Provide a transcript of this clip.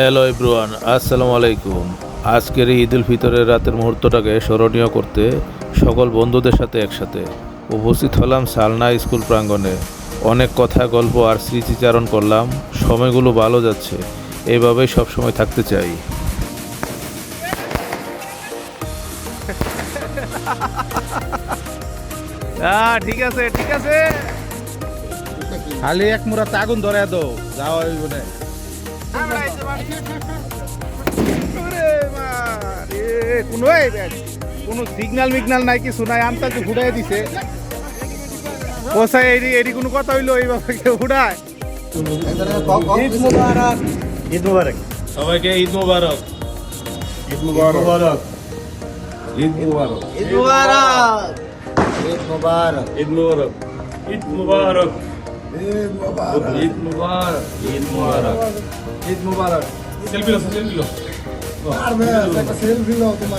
Hello everyone আসসালামু আলাইকুম আজকের এই ঈদ উল ফিতরের রাতের মুহূর্তটাকে স্মরণীয় করতে সকল বন্ধুদের সাথে একসাথে উপস্থিত হলাম সালনা স্কুল প্রাঙ্গণে। অনেক কথা গল্প আর স্মৃতিচারণ করলাম। সময়গুলো ভালো যাচ্ছে। এইভাবেই সবসময় থাকতে চাই। হ্যাঁ ঠিক আছে ঠিক আছে। খালি এক মুরাতে আগুন ধরে দাও। যাও বলে কোনো কোনো সিগন্যাল মিগনাল নাই কিছু নাই আমটা তো ঘুরাই দিছে। কোথায় এডি এডি কোনো কথা হইল এইভাবে কেউ ঘুরায়? ঈদ মুবারক। ঈদ মুবারক। সবাইকে ঈদ মুবারক ঈদ মুবারক। ঈদ মুবারক। ঈদ মুবারক। ঈদ মুবারক। ঈদ মুবারক। ঈদ মুবারক। ঈদ মুবারক। ঈদ মুবারক। ঈদ মুবারক। সেলফি লো সেলফি লো আর ভাই একটা সেলফি লো তোমার।